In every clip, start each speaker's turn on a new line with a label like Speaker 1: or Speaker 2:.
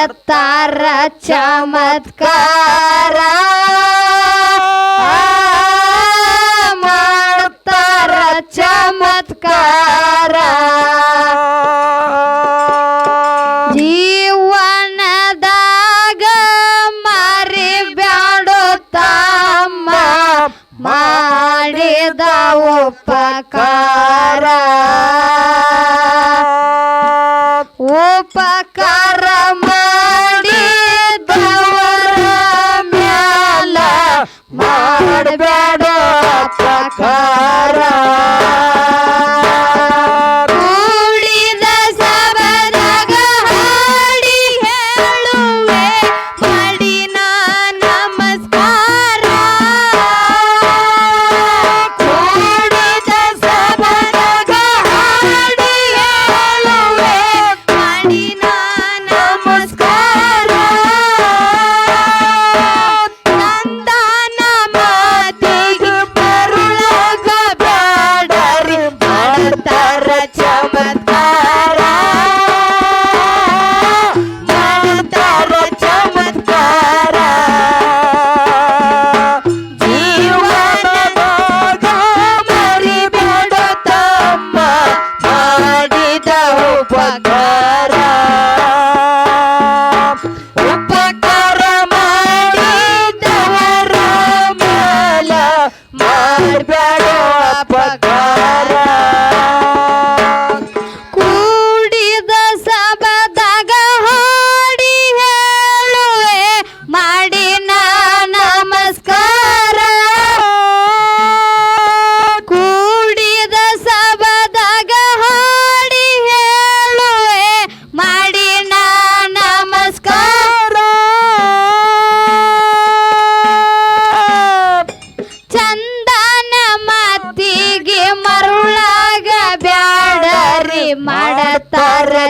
Speaker 1: ಮಾಡುತ್ತಾರ ಚಮತ್ಕಾರ. ಮಾಡುತ್ತಾರ ಚಮತ್ಕಾರ. ಜೀವನದಾಗ ಮಾರಿ ಬ್ಯಾಡುತ್ತಮ್ಮ ಮಾಡಿದ ಉಪಕಾರ. ಉಪಕಾರ ಮಾಡಬೇಡ ಪ್ರಕಾರ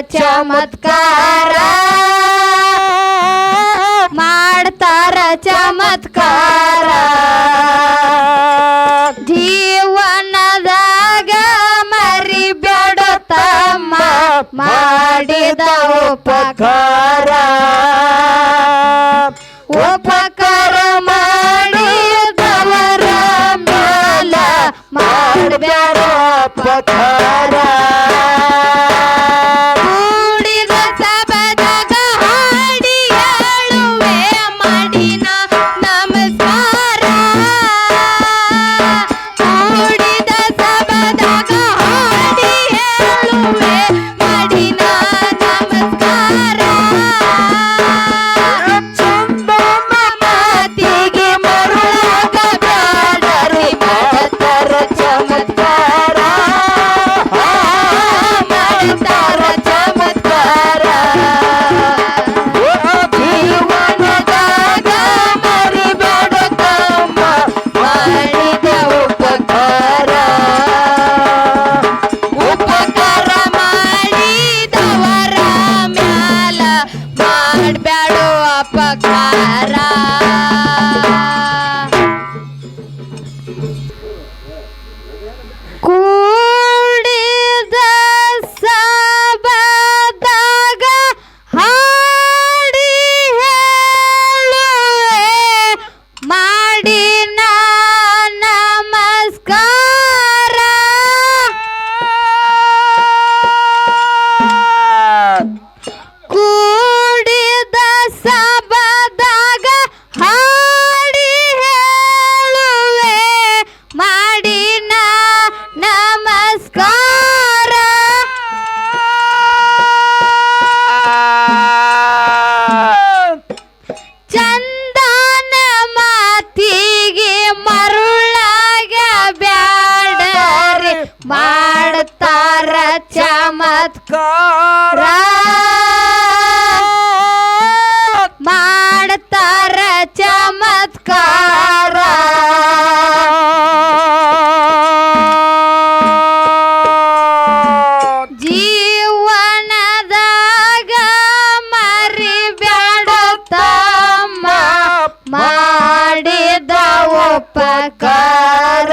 Speaker 1: ಚಮತ್ಕಾರ. ಮಾಡ್ತಾರ ಚಮತ್ಕಾರ. ಜೀವನದಾಗ ಮರಿ ತಮ್ಮ ಮಾಡಿದ ಉಪಕಾರ. ಉಪಕಾರ ಮಾಡಿ. ಮಾಡ್ಯಾರ ಪಕಾರ ಮಾಡ್ತಾರ ಚಮತ್ಕಾರ. ಮಾಡ್ತಾರ ಚಮತ್ಕಾರ. ಜೀವನದಾಗ ಮರಿಬ್ಯಾಡುತ್ತಮ್ಮ ಮಾಡಿದ ಉಪಕಾರ.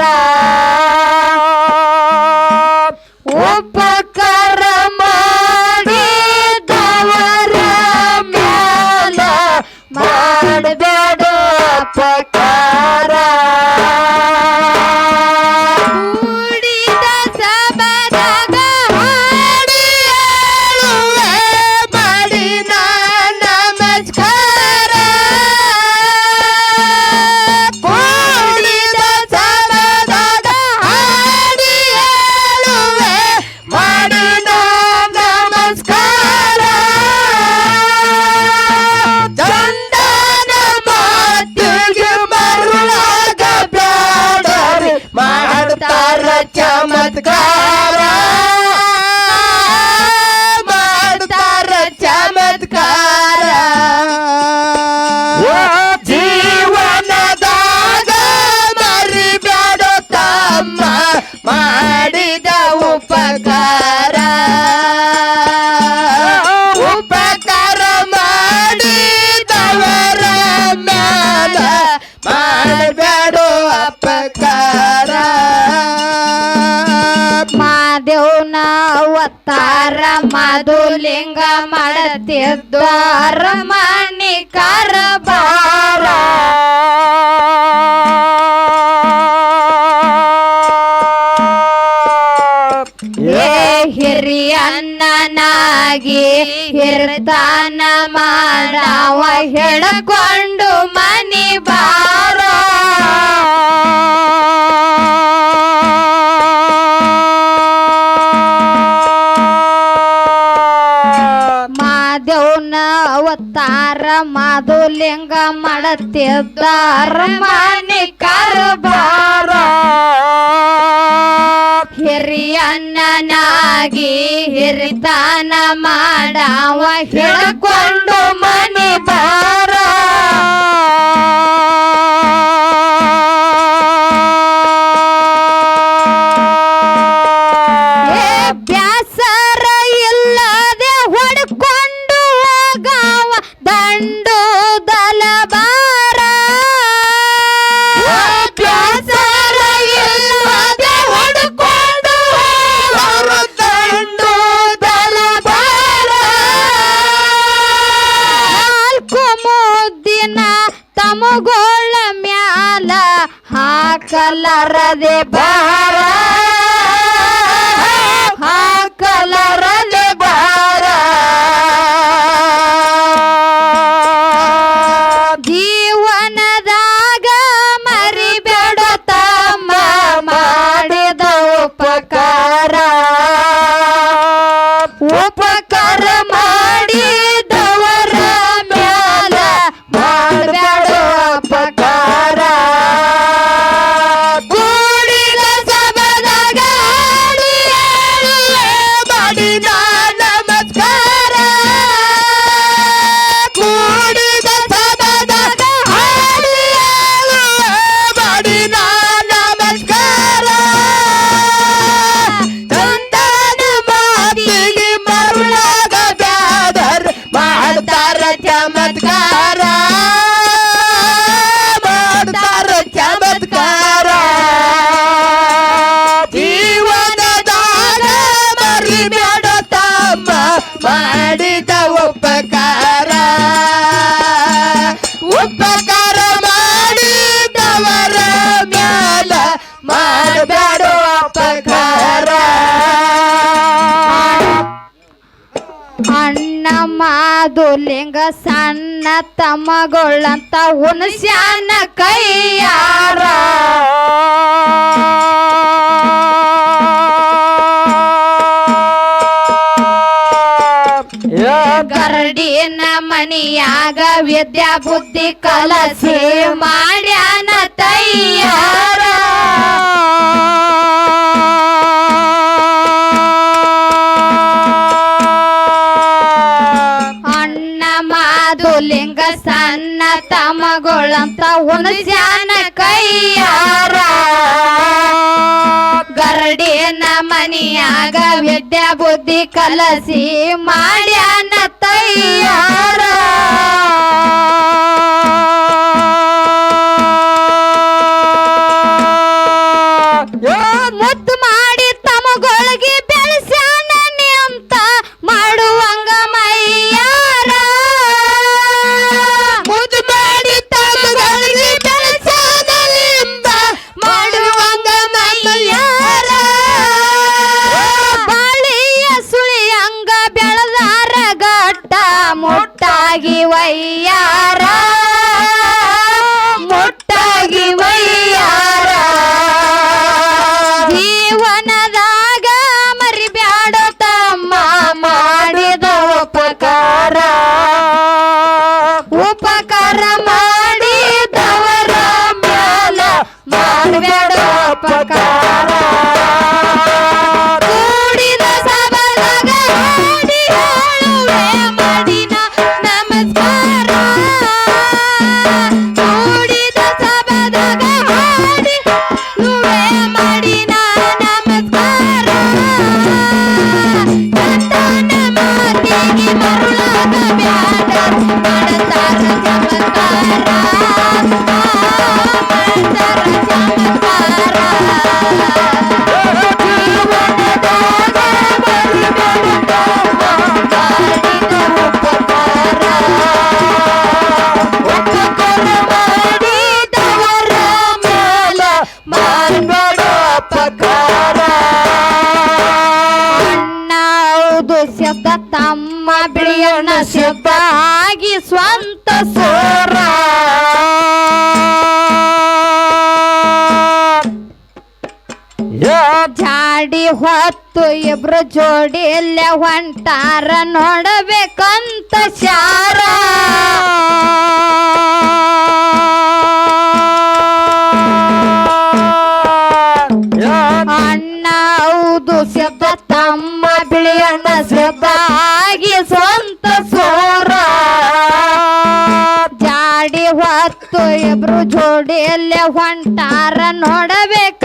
Speaker 1: ಮಾಡಬೇಡ
Speaker 2: ಪಕಾರ
Speaker 1: ಕೂಡಿ ಅವತಾರ ಮಧುಲಿಂಗ ಮಾಡತಿದ್ದಾರ ಕಾರ ಬಾರ ಏ ಹಿರ್ತಾನ ಮಾಡವ ಹೇಳಕೊಂಡು ಮನಿ ಬಾರ ಮಾದೇವ್ನ ಅವತಾರ ಮಾಧುಲಿಂಗ ಮಾಡತ್ತಿದ್ದಾರ. ಮನಿ ಬಾರ ಹಿರಿಯಣ್ಣನಾಗಿ ಹಿರಿತಾನ ಮಾಡವ ಹೇಳ್ಕೊಂಡು ಮನಿ ಬಾರ. ಏ ಮುದ್ದಿನ ತಮಗೋಳ ಮ್ಯಾಲ ಹಾಕಲರದೆ ಬಾರ ಹಾಕಲರದೆ ಬಾರ ಜೀವನದಾಗ ಮರಿಬೇಡ ತಮ್ಮ ಮಾಡಿದ ಉಪಕಾರ. ತಮ್ಮಗಳಂತ ಹುಣಸ್ಯಾನ ಕೈಯಾರ. ಗರಡಿನ ಮನಿಯಾಗ ವಿದ್ಯಾ ಬುದ್ಧಿ ಕಲಸಿ ಮಾಡ್ಯಾನ ತಯ್ಯಾರ ತಮಗಳಂತ ಹುಣಸ್ಯಾನ ಕೈಯಾರ. ಗರಡಿನ ಮನಿಯಾಗ ವಿದ್ಯಾ ಬುದ್ಧಿ ಕಲಸಿ ಮಾಡ್ಯಾನ ತಯ್ಯಾರ ಮುದ್ದ ತಮ್ಮ ಬಿಳಿಯಣ್ಣ ಸಿಬ್ಬಾಗಿ ಸ್ವಂತ ಸೋರ. ಜಾಡಿ ಹೊತ್ತು ಇಬ್ರು ಜೋಡಿ ಎಲ್ಲ ಹೊಂಟಾರ ನೋಡಬೇಕಂತ ಶಾ ಹತ್ತು ಇಬ್ರು ಜೋಡಿಯಲ್ಲೇ ಹೊಂಟಾರ ನೋಡಬೇಕ.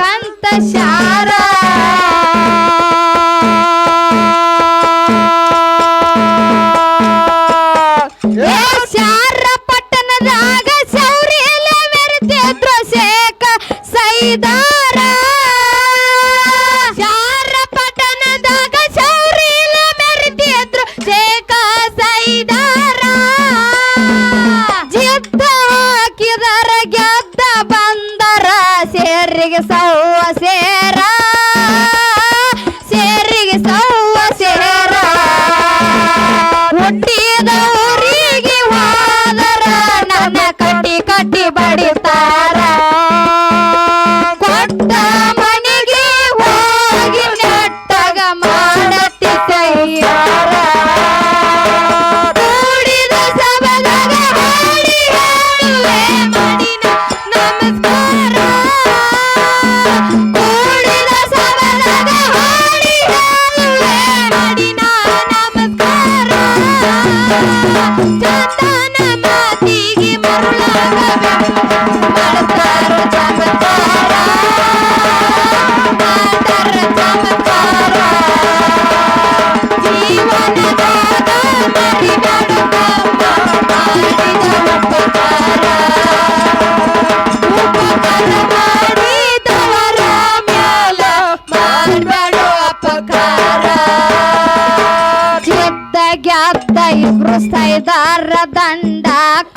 Speaker 1: ಬಂದಾರ ದಂಡ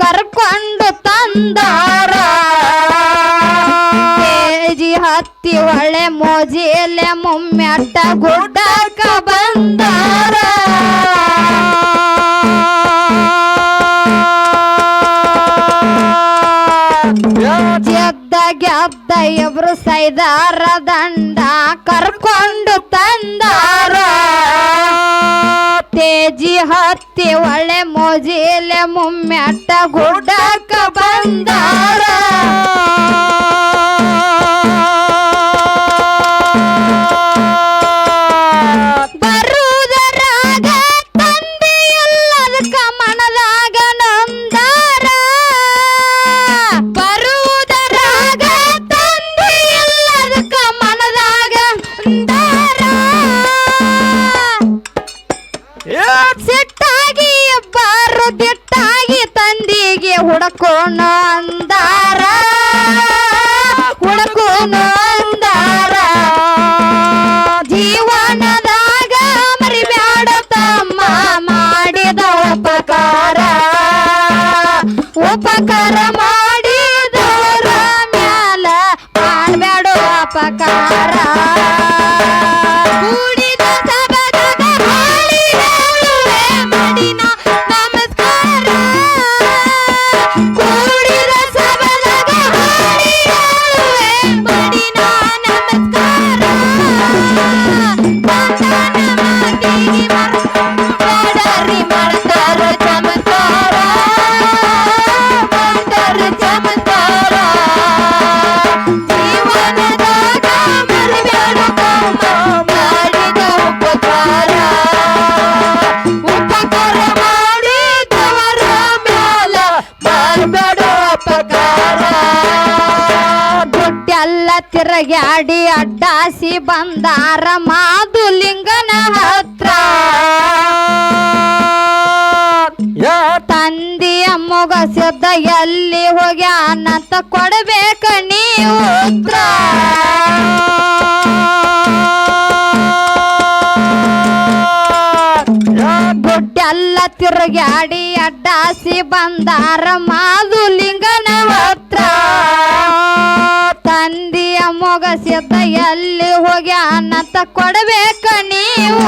Speaker 1: ಕರ್ಕೊಂಡು ತಂದಾರ. ಕೆಜಿ ಹತ್ತಿ ಒಳ್ಳೆ ಮೋಜಿಲೆ ಮುಮ್ಮೆಟ್ಟ ಗುಡ್ಡಕ್ಕ ಬಂದಾರ. ಗೆದ್ದ ಗೆದ್ದ ಇಬ್ರು ಸೈದಾರ ದಂಡ ಕರ್ಕೊಂಡು ತಂದಾರ. ತೇಜಿ ಹತ್ತಿ ಒಳ್ಳೆ ಜೀಲೆ ಮುಮ್ಮೆಟ್ಟ ಗುಡ್ಡಕ್ಕ ಬಂದಾರ ಕಳಿಸಿ ಬಂದಾರ ಮಾದುಲಿಂಗನ ಹತ್ರ. ತಂದಿಯ ಮೊಗಸದ ಎಲ್ಲಿ ಹೋಗ್ಯಾನಂತ ಕೊಡಬೇಕ ನೀವು ಉತ್ತರ ಗುಡ್ಡೆಲ್ಲ ತಿರುಗಾಡಿ ಅಡ್ಡಾಸಿ ಬಂದಾರ ಮಾದುಲಿಂಗನ ಹತ್ರ. ತಂದಿಯ ಮೊಗಸದ ಕೊಡಬೇಕ ನೀವು?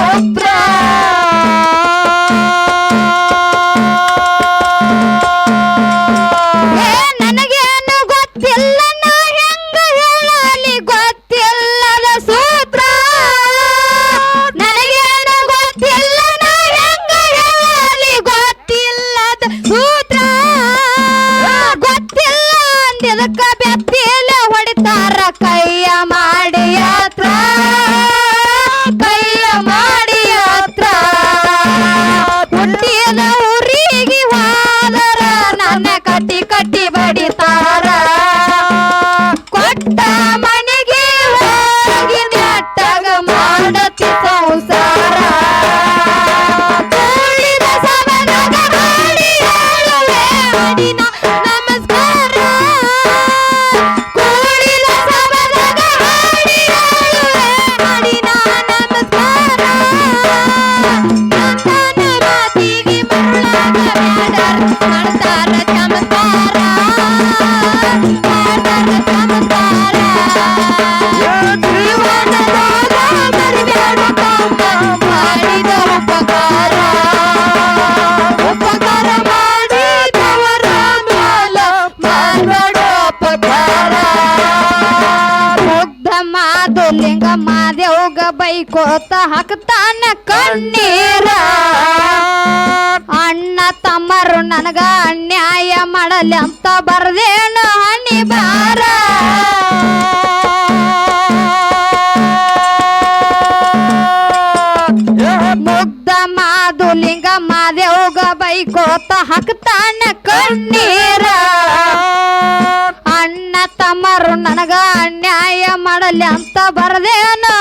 Speaker 1: ಕೊಯ್ಕೋತ ಹಾಕ್ತಾನ ಕಣ್ಣೀರ. ಅಣ್ಣ ತಮ್ಮರು ನನಗ ಅನ್ಯಾಯ ಮಾಡಲಿ ಅಂತ ಬರ್ದೇನು ಹಣಿ ಬಾರ ಮುಗ್ಧ ಮಾದುಲಿಂಗ ಮಾದೇವ್ಗ ಬೈಕೋತ ಹಾಕ್ತಾನ ಕಣ್ಣೀರ. ಅಣ್ಣ ತಮ್ಮರು ನನಗ ಅನ್ಯಾಯ ಮಾಡಲಿ ಅಂತ ಬರ್ದೇನು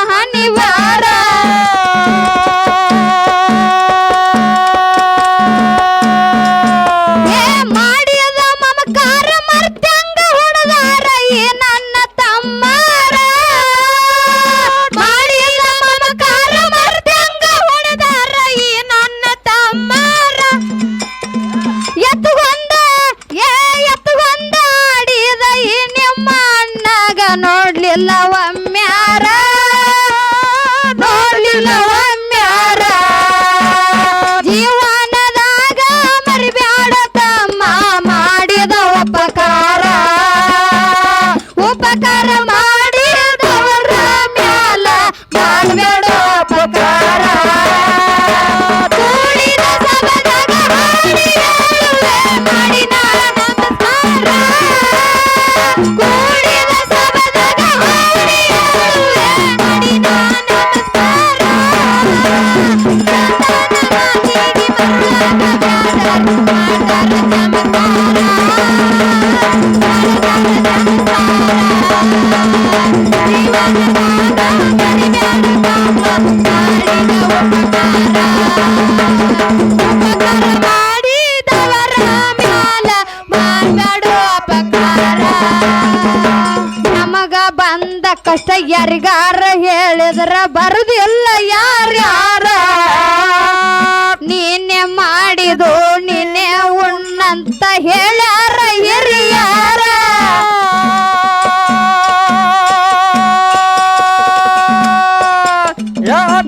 Speaker 1: ಅಂತ ಹೇಳ್ಯಾರ ಹಿರಿಯಾರ.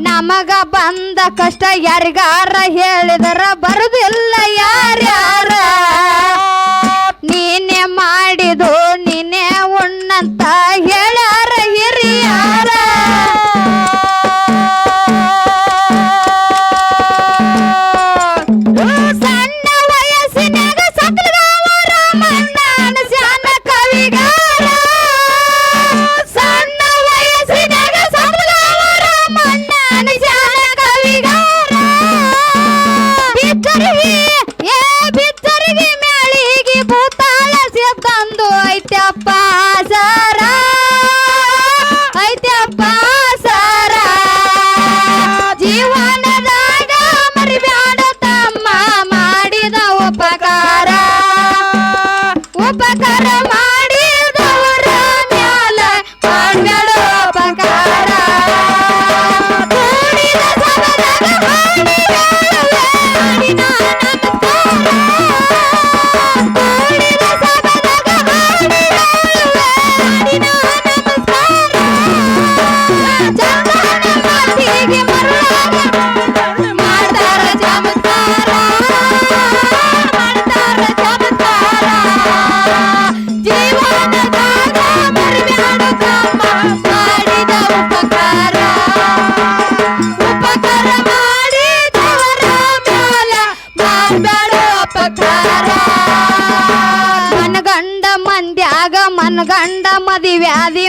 Speaker 1: ನಮಗ ಬಂದ ಕಷ್ಟ ಯಾರಿಗಾರ ಮದಿವ್ಯಾದಿ